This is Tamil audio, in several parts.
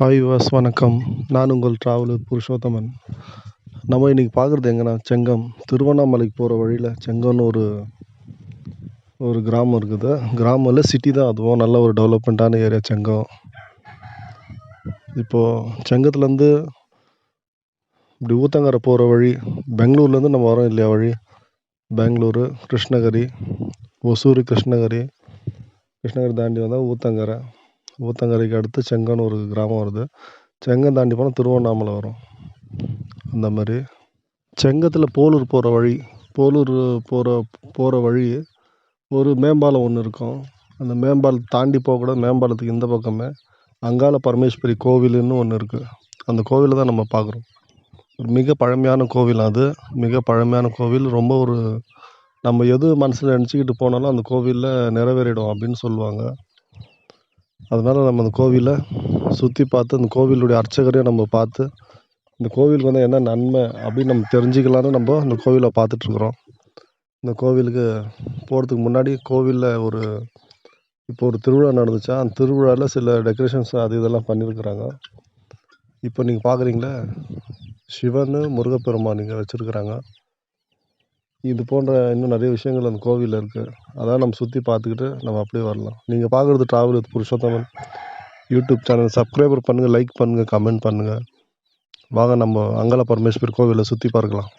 ஹாய் விவாஸ் வணக்கம். நான் உங்கள் டிராவலர் புருஷோத்தமன். நம்ம இன்றைக்கி பார்க்குறது எங்கன்னா செங்கம். திருவண்ணாமலைக்கு போகிற வழியில் செங்கம்னு ஒரு ஒரு கிராமம் இருக்குது. கிராமம் இல்லை சிட்டி தான் அதுவும். நல்ல ஒரு டெவலப்மெண்ட்டான ஏரியா செங்கம். இப்போது செங்கத்துலேருந்து இப்படி ஊத்தங்கரை போகிற வழி பெங்களூர்லேருந்து நம்ம வரோம் இல்லையா வழி? பெங்களூரு கிருஷ்ணகிரி ஒசூர் கிருஷ்ணகிரி. கிருஷ்ணகிரி தாண்டி வந்தால் ஊத்தங்கரை. ஊத்தங்கரைக்கு அடுத்து செங்கன்னு ஒரு கிராமம் வருது. செங்கம் தாண்டி போனால் திருவண்ணாமலை வரும். அந்த மாதிரி செங்கத்தில் போலூர் போகிற வழி போலூர் போகிற போகிற வழி ஒரு மேம்பாலம் ஒன்று இருக்கும். அந்த மேம்பாலம் தாண்டி போகக்கூடாது மேம்பாலத்துக்கு இந்த பக்கமே. அங்காள பரமேஸ்வரி கோவிலுன்னு ஒன்று இருக்குது அந்த கோவிலை தான் நம்ம பார்க்குறோம் ஒரு மிக பழமையான கோவில் அது. மிக பழமையான கோவில். ரொம்ப ஒரு நம்ம எது மனசில் நினச்சிக்கிட்டு போனாலும் அந்த கோவிலில் நிறைவேறிடும் அப்படின்னு சொல்லுவாங்க. அதனால் நம்ம அந்த கோவிலை சுற்றி பார்த்து அந்த கோவிலுடைய அர்ச்சகரையும் நம்ம பார்த்து இந்த கோவிலுக்கு வந்து என்ன நன்மை அப்படின்னு நம்ம தெரிஞ்சுக்கலான்னு நம்ம அந்த கோவிலை பார்த்துட்ருக்குறோம் இந்த கோவிலுக்கு போகிறதுக்கு முன்னாடி கோவிலில் ஒரு இப்போ ஒரு திருவிழா நடந்துச்சா? அந்த திருவிழாவில் சில டெக்கரேஷன்ஸ் அது இதெல்லாம் பண்ணியிருக்கிறாங்க. இப்போ நீங்கள் பார்க்குறீங்களே சிவன் முருகப்பெருமான் இங்கே வச்சுருக்குறாங்க. இது போன்ற இன்னும் நிறைய விஷயங்கள் அந்த கோவிலில் இருக்குது அதெல்லாம் நம்ம சுற்றி பார்த்துக்கிட்டு நம்ம அப்படியே வரலாம். நீங்கள் பார்க்குறது travel with Purushothaman YouTube channel subscriber பண்ணுங்கள் லைக் பண்ணுங்கள் கமெண்ட் பண்ணுங்கள் வாங்க நம்ம அங்காள பரமேஸ்வரி கோவிலை சுற்றி பார்க்கலாம்.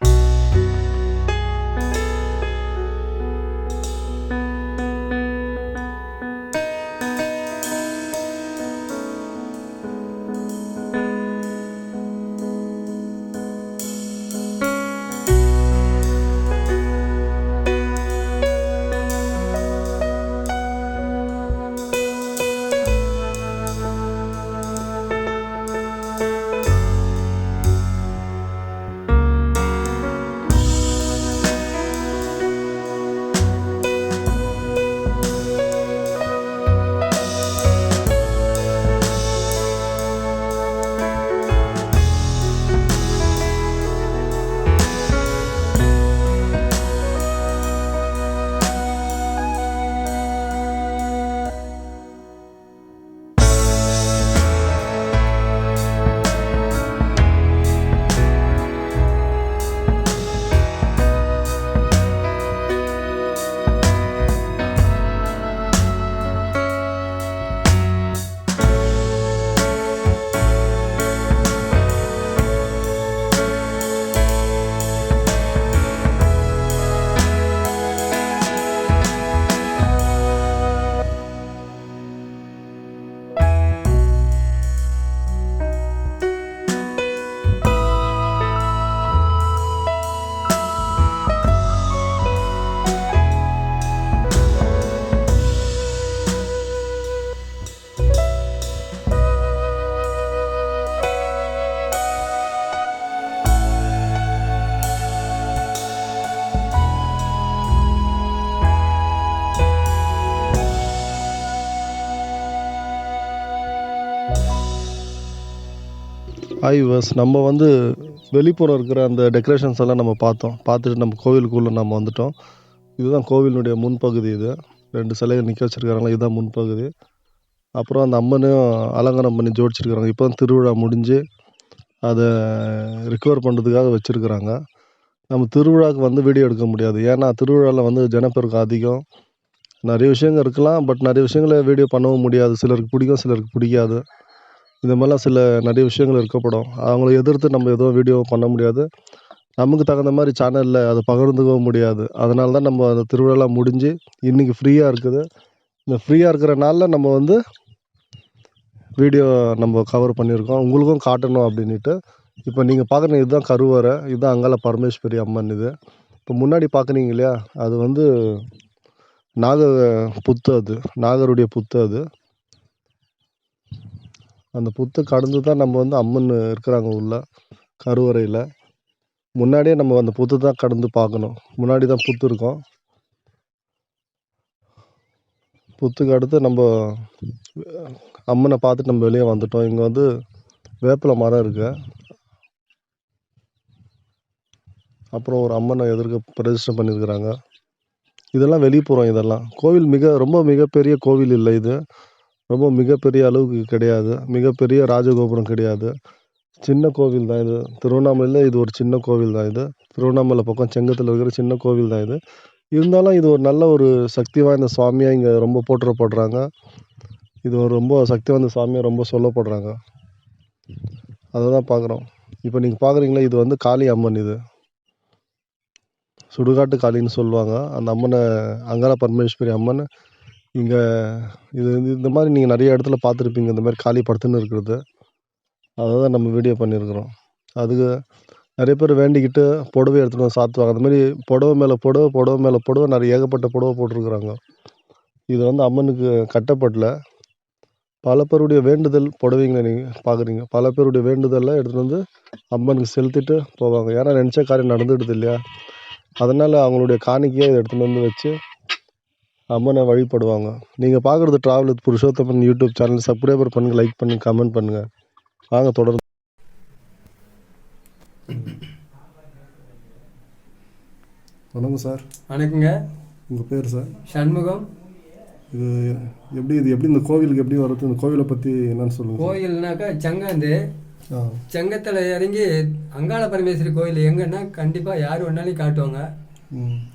ஹாய் விவர்ஸ் நம்ம வந்து வெளிப்புறம் இருக்கிற அந்த டெக்கரேஷன்ஸ் எல்லாம் நம்ம பார்த்தோம். பார்த்துட்டு நம்ம கோவிலுக்குள்ளே நம்ம வந்துட்டோம். இதுதான் கோவிலினுடைய முன்பகுதி இது. ரெண்டு சிலைகள் நிற்க வச்சுருக்காங்களா இதுதான் முன்பகுதி. அப்புறம் அந்த அம்மனையும் அலங்காரம் பண்ணி ஜோடிச்சிருக்கிறாங்க இப்போ தான் திருவிழா முடிஞ்சு அதை ரிக்கவர் பண்ணுறதுக்காக வச்சுருக்குறாங்க. நம்ம திருவிழாவுக்கு வந்து வீடியோ எடுக்க முடியாது. ஏன்னா திருவிழாவில் வந்து ஜனப்பெருக்கு அதிகம். நிறைய விஷயங்கள் இருக்கலாம் பட் நிறைய விஷயங்களை வீடியோ பண்ணவும் முடியாது. சிலருக்கு பிடிக்கும் சிலருக்கு பிடிக்காது. இந்த மாதிரிலாம் சில நிறைய விஷயங்கள் இருக்கப்படும். அவங்கள எதிர்த்து நம்ம எதுவும் வீடியோ பண்ண முடியாது. நமக்கு தகுந்த மாதிரி சேனலில் அதை பகிர்ந்துக்கவும் முடியாது. அதனால தான் நம்ம அந்த திருவிழாலாம் முடிஞ்சு இன்றைக்கி ஃப்ரீயாக இருக்குது. இந்த ஃப்ரீயாக இருக்கிற நாளில் நம்ம வந்து வீடியோ நம்ம கவர் பண்ணியிருக்கோம். உங்களுக்கும் காட்டணும் அப்படின்ட்டு இப்போ நீங்கள் பார்க்குறீங்க இதுதான் கருவறை. இதுதான் அங்கால பரமேஸ்வரி அம்மன் இது. இப்போ முன்னாடி பார்க்குறீங்க இல்லையா? அது வந்து நாக புத்து அது. நாகருடைய புத்து அது. அந்த புத்தை கடந்து தான் நம்ம வந்து அம்மன் இருக்கிறாங்க உள்ள கருவறையில். முன்னாடியே நம்ம அந்த புத்து தான் கடந்து பார்க்கணும். முன்னாடி தான் புத்து இருக்கும். புத்துக்கு அடுத்து நம்ம அம்மனை பார்த்துட்டு நம்ம வெளியே வந்துட்டோம். இங்கே வந்து வேப்பிலை மரம் இருக்குது அப்புறம் ஒரு அம்மனை எதிர்க்க பிரதிஷ்டம் பண்ணியிருக்கிறாங்க. இதெல்லாம் வெளிப்புறம் இதெல்லாம். கோவில் மிக ரொம்ப மிகப்பெரிய கோவில் இல்லை இது. ரொம்ப மிகப்பெரிய அளவுக்கு கிடையாது. மிகப்பெரிய ராஜகோபுரம் கிடையாது. சின்ன கோவில் தான் இது. திருவண்ணாமலையில் இது ஒரு சின்ன கோவில் தான் இது. திருவண்ணாமலை பக்கம் செங்கத்தில் இருக்கிற சின்ன கோவில் தான் இது. இருந்தாலும் இது ஒரு நல்ல ஒரு சக்தி வாய்ந்த சுவாமியாக இங்கே ரொம்ப போற்றப்படுறாங்க. இது ஒரு ரொம்ப சக்தி வாய்ந்த சாமியாக ரொம்ப சொல்லப்படுறாங்க. அதை தான் பார்க்குறோம். இப்போ நீங்கள் பார்க்குறீங்களா இது வந்து காளி அம்மன் இது. சுடுகாட்டு காளின்னு சொல்லுவாங்க. அந்த அம்மனை அங்காள பரமேஸ்வரி அம்மன் இங்கே இது வந்து இந்த மாதிரி நீங்கள் நிறைய இடத்துல பார்த்துருப்பீங்க இந்த மாதிரி காலி படுத்துன்னு இருக்கிறது. அதை தான் நம்ம வீடியோ பண்ணியிருக்கிறோம். அதுக்கு நிறைய பேர் வேண்டிக்கிட்டு புடவை எடுத்துகிட்டு வந்து சாத்துவாங்க. அந்த மாதிரி புடவை மேலே புடவை புடவை மேலே புடவை நிறைய ஏகப்பட்ட புடவை போட்டிருக்கிறாங்க. இது வந்து அம்மனுக்கு கட்டப்படல. பல பேருடைய வேண்டுதல் புடவைங்களை நீங்கள் பார்க்குறீங்க. பல பேருடைய வேண்டுதல்லாம் எடுத்துகிட்டு வந்து அம்மனுக்கு செலுத்திட்டு போவாங்க. ஏன்னா நினச்ச காரியம் நடந்துடுது இல்லையா? அதனால் அவங்களுடைய காணிக்கையை இதை எடுத்துகிட்டு வந்து வச்சு அம்மனை வழிபடுவாங்க. நீங்கள் பார்க்குறது travel with Purushothaman YouTube channel subscriber பண்ணுங்கள் லைக் பண்ணுங்கள் கமெண்ட் பண்ணுங்கள் வாங்க தொடர்ந்து. வணக்கம் சார். வணக்கங்க. உங்கள் பேர் சார்? சண்முகம். இது எப்படி இது எப்படி இந்த கோவிலுக்கு எப்படி வர்றது இந்த கோவிலை பற்றி என்னன்னு சொல்லுங்கள் கோயில்னாக்கா செங்காந்து. செங்கத்தில் இறங்கி அங்காள பரமேஸ்வரி கோயில் எங்கன்னா கண்டிப்பாக யார் வேணாலும் காட்டுவாங்க.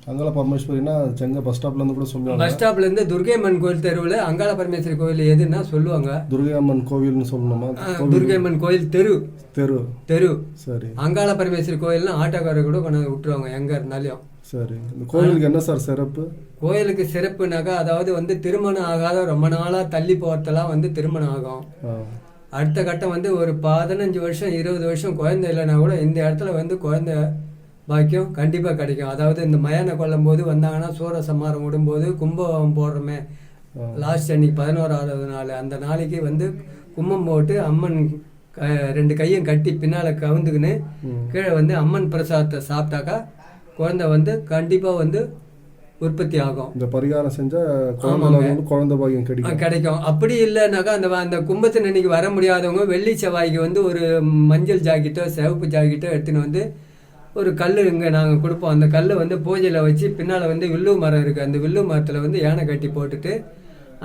அங்காள பரமேஸ்வரினா செங்க பஸ் ஸ்டாப்லேருந்து கூட சொல்லுவாங்க. பஸ் ஸ்டாப்லேருந்து துர்கையம்மன் கோயில் தெருவில் அங்காள பரமேஸ்வரி கோயில் எதுன்னா சொல்லுவாங்க. துர்கை அம்மன் கோவில்னு சொல்லணுமா? துர்கையம்மன் கோயில் தெரு. தெரு. தெரு. சரி. அங்காள பரமேஸ்வரி கோயில்னா ஆட்டோக்காரர் கூட கொண்டாந்து விட்டுருவாங்க எங்கே இருந்தாலும். சரி. இந்த கோவிலுக்கு என்ன சார் சிறப்பு? கோயிலுக்கு சிறப்புனாக்கா அதாவது வந்து திருமணம் ஆகாத ரொம்ப நாளாக தள்ளி போகிறதெல்லாம் வந்து திருமணம் ஆகும். அடுத்த கட்டம் வந்து ஒரு பதினஞ்சு வருஷம் இருபது வருஷம் குழந்தை இல்லைன்னா கூட இந்த இடத்துல வந்து குழந்தை பாக்கியம் கண்டிப்பாக கிடைக்கும். அதாவது இந்த மயான கொல்லும் போது வந்தாங்கன்னா சூர சம்மாரம் விடும்போது கும்பம் போடுறோமே. லாஸ்ட் அன்னைக்கு பதினோராவது நாள். அந்த நாளைக்கு வந்து கும்பம் போட்டு அம்மன் க- ரெண்டு கையும் கட்டி பின்னால் கவுந்துக்கின்னு கீழே வந்து அம்மன் பிரசாதத்தை சாப்பிட்டாக்கா குழந்தை வந்து கண்டிப்பாக வந்து உற்பத்தி ஆகும். இந்த பரிகாரம் செஞ்சா குழந்தை ஆ, கிடைக்கும். கிடைக்கும். அப்படி இல்லைனாக்கா அந்த அந்த கும்பத்தின் அன்னைக்கு வர முடியாதவங்க வெள்ளி செவ்வாய்க்கு வந்து ஒரு மஞ்சள் ஜாக்கெட்டோ சிவப்பு ஜாக்கெட்டோ எடுத்துன்னு வந்து ஒரு கல் இங்கே நாங்கள் கொடுப்போம். அந்த கல் வந்து பூஜையில் வச்சு பின்னால் வந்து வில்லு மரம் இருக்குது அந்த வில்லு மரத்தில் வந்து யானை கட்டி போட்டுட்டு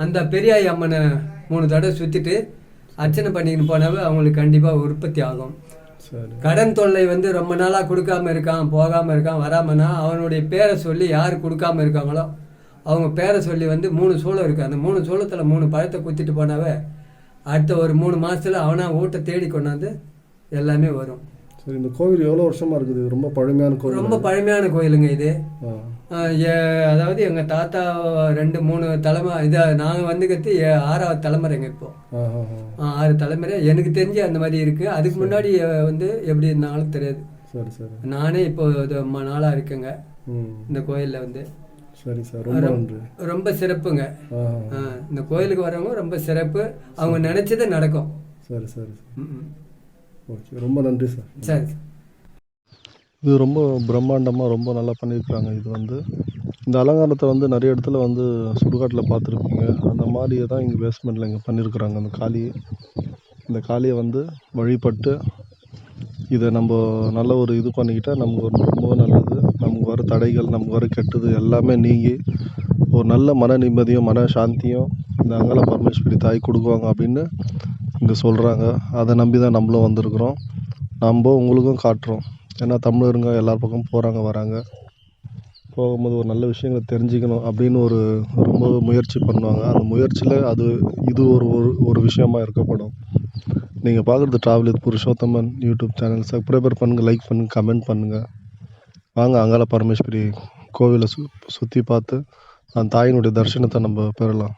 அந்த பெரியாய் அம்மனை மூணு தடவை சுற்றிட்டு அர்ச்சனை பண்ணிக்கின்னு போனாவே அவங்களுக்கு கண்டிப்பாக உற்பத்தி ஆகும். கடன் தொல்லை வந்து ரொம்ப நாளாக கொடுக்காம இருக்கான் போகாமல் இருக்கான் வராமனா அவனுடைய பேரை சொல்லி யார் கொடுக்காம இருக்காங்களோ அவங்க பேரை சொல்லி வந்து மூணு சூளம் இருக்குது அந்த மூணு சூளத்தில் மூணு பழத்தை குத்திட்டு போனாவே அடுத்த ஒரு மூணு மாதத்தில் அவனா ஊட்ட தேடி கொண்டாந்து எல்லாமே வரும். இந்த கோவில் எவ்வளோ வருஷமா இருக்குது? ரொம்ப பழமையான கோவில் ரொம்ப பழமையான கோயிலுங்க இது. அதாவது எங்கள் தாத்தா ரெண்டு மூணு தலைமை இதை நாங்கள் வந்துக்கிறது எ- ஆறாவது தலைமுறைங்க இப்போ. ஆறு தலைமுறை. எனக்கு தெரிஞ்சு அந்த மாதிரி இருக்குது அதுக்கு முன்னாடி வந்து எப்படி இருந்தாலும் தெரியாது. சரி சரி. நானே இப்போ ரொம்ப நாளாக இருக்கேங்க. இந்த கோயிலில் வந்து. சரி சார். ரொம்ப நன்றி. ரொம்ப சிறப்புங்க. இந்த கோயிலுக்கு வரவங்க ரொம்ப சிறப்பு. அவங்க நினைச்சது நடக்கும். சரி சரி. ஓகே ரொம்ப நன்றி சார். சரி இது ரொம்ப பிரம்மாண்டமாக ரொம்ப நல்லா பண்ணியிருக்காங்க இது வந்து இந்த அலங்காரத்தை வந்து நிறைய இடத்துல வந்து சுடுகாட்டில் பார்த்துருப்பீங்க. அந்த மாதிரியே தான் இங்கே பேஸ்மெண்ட்டில் இங்கே பண்ணியிருக்கிறாங்க. அந்த காளி இந்த காளியை வந்து வழிபட்டு இதை நம்ம நல்ல ஒரு இது பண்ணிக்கிட்டா நமக்கு ஒரு ரொம்ப நல்லது. நமக்கு வர தடைகள் நமக்கு வர கெட்டது எல்லாமே நீங்கி ஒரு நல்ல மன நிம்மதியும் மன சாந்தியும் இந்த அங்காள பரமேஸ்வரி தாய் கொடுக்குவாங்க அப்படின்னு இங்கே சொல்கிறாங்க அதை நம்பி தான் நம்மளும் வந்திருக்கிறோம். நம்ம உங்களுக்கும் காட்டுறோம். ஏன்னா தமிழருங்க எல்லா பக்கமும் போகிறாங்க வராங்க. போகும்போது ஒரு நல்ல விஷயங்களை தெரிஞ்சுக்கணும் அப்படின்னு ஒரு ரொம்ப முயற்சி பண்ணுவாங்க. அந்த முயற்சியில் அது இது ஒரு ஒரு ஒரு விஷயமாக இருக்கப்படும் நீங்கள் பார்க்குறது ட்ராவல் இது புருஷோத்தமன் யூடியூப் சேனல் சப்ஸ்கிரைபர் பண்ணுங்கள் லைக் பண்ணுங்கள் கமெண்ட் பண்ணுங்கள் வாங்க அங்கால பரமேஸ்வரி கோவிலை சு சுற்றி பார்த்து அந்த தாயினுடைய தரிசனத்தை நம்ம பெறலாம்.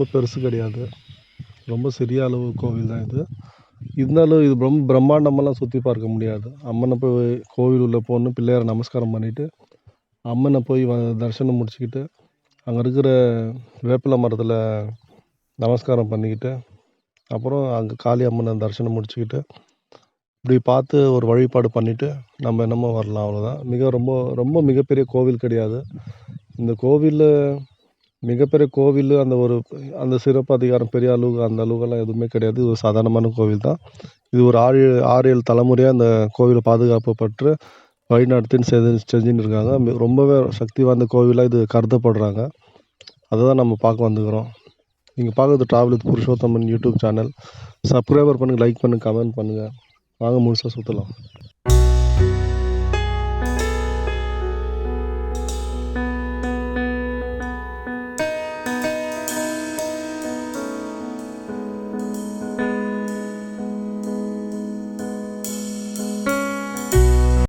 ரொம்ப பெருசு கிடையாது. ரொம்ப சிறிய அளவு கோவில் தான் இது. இருந்தாலும் இது ரொம்ப பிரம்மாண்டமெல்லாம் சுற்றி பார்க்க முடியாது. அம்மனை போய் கோவில் உள்ளே போகணும் பிள்ளையாரை நமஸ்காரம் பண்ணிவிட்டு அம்மனை போய் வ தரிசனம் முடிச்சுக்கிட்டு அங்கே இருக்கிற வேப்பிலை மரத்தில் நமஸ்காரம் பண்ணிக்கிட்டு அப்புறம் அங்கே காளி அம்மனை தரிசனம் முடிச்சுக்கிட்டு இப்படி பார்த்து ஒரு வழிபாடு பண்ணிவிட்டு நம்ம என்னமோ வரலாம் அவ்வளோதான் மிக ரொம்ப ரொம்ப மிகப்பெரிய கோவில் கிடையாது. இந்த கோவிலில் மிகப்பெரிய கோவில் அந்த ஒரு அந்த சிறப்பு அதிகாரம் பெரிய அளவு அந்த அளவுக்கெல்லாம் எதுவுமே கிடையாது. இது ஒரு சாதாரணமான கோவில் தான். இது ஒரு ஆறு ஏழு ஆறு ஏழு தலைமுறையாக அந்த கோவிலை பாதுகாப்பு பற்று வழிநடத்தின்னு செஞ்சு செஞ்சுன்னு இருக்காங்க. ரொம்பவே சக்தி வாய்ந்த கோவிலாக இது கருதப்படுறாங்க. அதை தான் நம்ம பார்க்க வந்துக்கிறோம். நீங்கள் பார்க்குறது travel with Purushothaman YouTube channel subscriber பண்ணுங்கள் லைக் பண்ணுங்கள் கமெண்ட் பண்ணுங்கள் வாங்க முழுசாக சுற்றலாம்